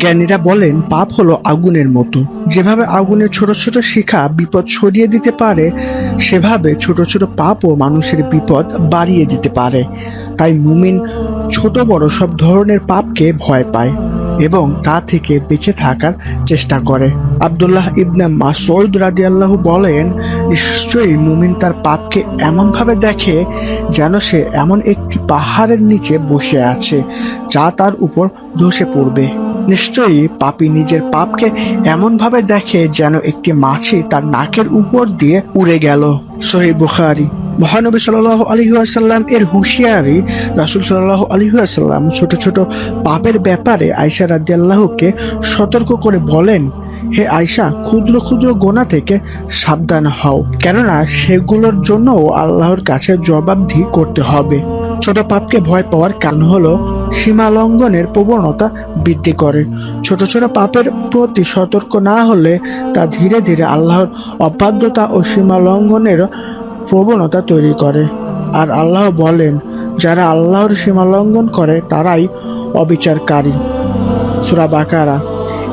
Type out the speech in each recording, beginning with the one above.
জ্ঞানীরা বলেন, পাপ হলো আগুনের মতো। যেভাবে আগুনের ছোট ছোট শিখা বিপদ ছড়িয়ে দিতে পারে, সেভাবে ছোট ছোট পাপও মানুষের বিপদ বাড়িয়ে দিতে পারে। তাই মুমিন ছোট বড় সব ধরনের পাপকে ভয় পায় এবং তা থেকে বেঁচে থাকার চেষ্টা করে। আব্দুল্লাহ ইবনে মাসউদ রাদিয়াল্লাহু বলেন, নিশ্চয়ই মুমিন তার পাপকে এমনভাবে দেখে যেন সে এমন একটি পাহাড়ের নিচে বসে আছে, যা তার উপর ধসে পড়বে। নিশ্চয়ই পাপী নিজের পাপকে এমনভাবে দেখে যেন একটি মাছি তার নাকের উপর দিয়ে উড়ে গেল। সহি বুখারি। মহানবী সাল্লাহ আলহিহাসাল্লাম এর হুঁশিয়ারি, রাসুল সাল্লাহ আলহিহাসাল্লাম ছোট ছোট পাপের ব্যাপারে আয়সা রাদিয়াল্লাহকে সতর্ক করে বলেন, হে আয়সা ক্ষুদ্র ক্ষুদ্র গোনা থেকে সাবধান হও। কেননা সেগুলোর জন্যও আল্লাহর কাছে জবাবদিহি করতে হবে। ছোট পাপকে ভয় পাওয়ার কারণ হলো সীমা লঙ্ঘনের প্রবণতা বৃদ্ধি করে। ছোট ছোট পাপের প্রতি সতর্ক না হলে তা ধীরে ধীরে আল্লাহর অবাধ্যতা ও সীমা লঙ্ঘনের প্রবণতা তৈরি করে। আর আল্লাহ বলেন, যারা আল্লাহর সীমা লঙ্ঘন করে, তারাই অবিচারকারী। সুরা বাকারা।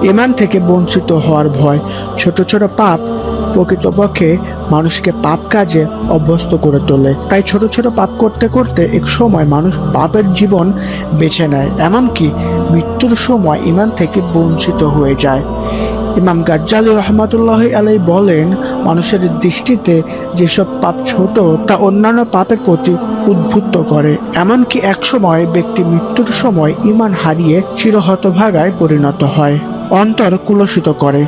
ইমান থেকে বঞ্চিত হওয়ার ভয়। ছোট ছোট পাপ প্রকৃতপক্ষে মানুষকে পাপ কাজে অভ্যস্ত করে তোলে। তাই ছোট ছোট পাপ করতে করতে এক সময় মানুষ পাপের জীবন বেছে নেয়, এমনকি মৃত্যুর সময় ইমান থেকে বঞ্চিত হয়ে যায়। ইমাম গাজ্জালি রহমতুল্লাহ আলাই বলেন, মানুষের দৃষ্টিতে যেসব পাপ ছোট, তা অন্যান্য পাপের প্রতি উদ্বুদ্ধ করে। এমনকি একসময় ব্যক্তি মৃত্যুর সময় ইমান হারিয়ে চিরহতভাগায় পরিণত হয়, অন্তর কুলসিত করে।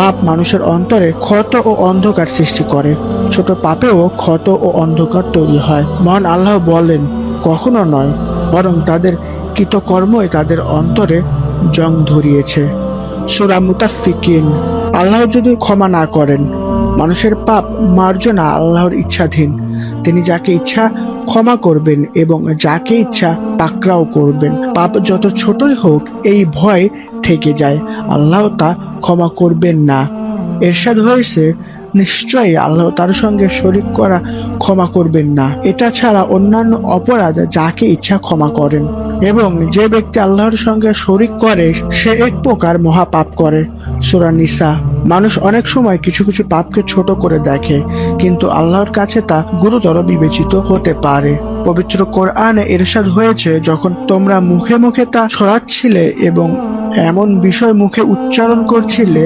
পাপ মানুষের অন্তরে ক্ষত ও অন্ধকার সৃষ্টি করে। ছোট পাপেও ক্ষত ও অন্ধকার তৈরি হয়। মহান আল্লাহ বলেন, কখনো নয়, বরং তাদের কৃতকর্মই তাদের অন্তরে জং ধরিয়েছে। সুরা মুতাফিকিন। আল্লাহ যদি ক্ষমা না করেন, মানুষের পাপ মার্জনা আল্লাহর ইচ্ছাধীন। তিনি যাকে ইচ্ছা ক্ষমা করবেন এবং যাকে ইচ্ছা পাকড়াও করবেন। পাপ যত ছোটই হোক, এই ভয় থেকে যায়। আল্লাহ তা ক্ষমা করবেন না। এরশাদ হয়েছে, নিশ্চয়ই আল্লাহ তার সঙ্গে শরিক করা ক্ষমা করবেন না। এটা ছাড়া অন্যান্য অপরাধ যাকে ইচ্ছা ক্ষমা করেন। এবং যে ব্যক্তি আল্লাহর সঙ্গে শরিক করে, সে এক প্রকার মহাপাপ করে। সুরা নিসা, মানুষ অনেক সময় কিছু কিছু পাপকে ছোট করে দেখে, কিন্তু আল্লাহর কাছে তা গুরুতর বিবেচিত হতে পারে। পবিত্র কোরআনে এরশাদ হয়েছে, যখন তোমরা মুখে মুখে তা ছড়াচ্ছিলে এবং এমন বিষয় মুখে উচ্চারণ করছিলে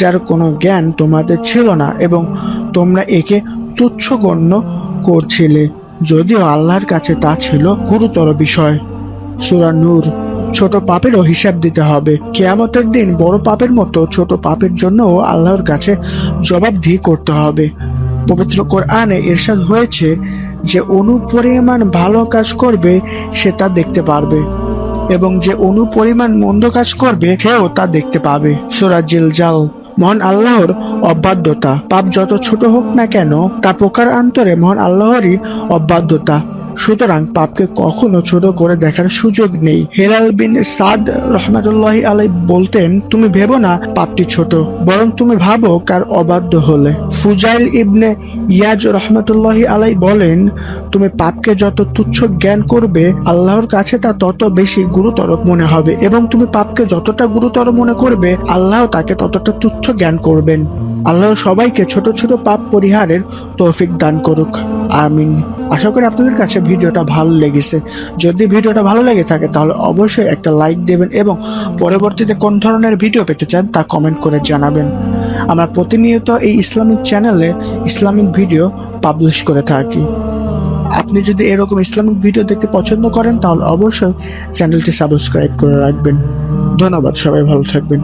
যার কোনো জ্ঞান তোমাদের ছিল না এবং তোমরা একে তুচ্ছ গণ্য করছিলে। যদিও আল্লাহর কাছে তা ছিল গুরুতর বিষয়। সুরা নূর, ছোট পাপেরও হিসাব দিতে হবে। কেয়ামতের দিন বড় পাপের মতো ছোট পাপের জন্যও আল্লাহর কাছে জবাবদিহি করতে হবে। পবিত্র কোরআনে ইরশাদ হয়েছে যে অনুপরিমাণ ভালো কাজ করবে, সে তা দেখতে পারবে। এবং যে অনুপরিমাণ মন্দ কাজ করবে, সেও তা দেখতে পাবে। সুরাজিল জাল মহান আল্লাহর অবাধ্যতা। পাপ যত ছোট হোক না কেন, তা প্রকার আন্তরে মহান আল্লাহরই অবাধ্যতা। সুতরাং পাপকে কখনো ছোট করে দেখার সুযোগ নেই। হেলাল বিন সাদ রহমতুল্লাহ আলাই বলতেন, তুমি ভেবো না, পাপটি ছোট, বরং তুমি ভাবো কার অবাধ্য হলে। ফুজাইল ইবনে ইয়াজ রহমতুল্লাহ আলাই বলেন, তুমি পাপকে যত তুচ্ছ জ্ঞান করবে, আল্লাহর কাছে তা তত বেশি গুরুতর মনে হবে, এবং তুমি পাপকে যতটা গুরুতর মনে করবে, আল্লাহ তাকে ততটা তুচ্ছ জ্ঞান করবেন। আল্লাহ সবাইকে ছোট ছোট পাপ পরিহারের তৌফিক দান করুক। আমিন। আশা করি আপনাদের কাছে ভিডিওটা ভালো লেগেছে। যদি ভিডিওটা ভালো লেগে থাকে, তাহলে অবশ্যই একটা লাইক দেবেন এবং পরবর্তীতে কোন ধরনের ভিডিও পেতে চান, তা কমেন্ট করে জানাবেন। আমরা প্রতিনিয়ত এই ইসলামিক চ্যানেলে ইসলামিক ভিডিও পাবলিশ করে থাকি। আপনি যদি এরকম ইসলামিক ভিডিও দেখতে পছন্দ করেন, তাহলে অবশ্যই চ্যানেলটি সাবস্ক্রাইব করে রাখবেন। ধন্যবাদ, সবাই ভালো থাকবেন।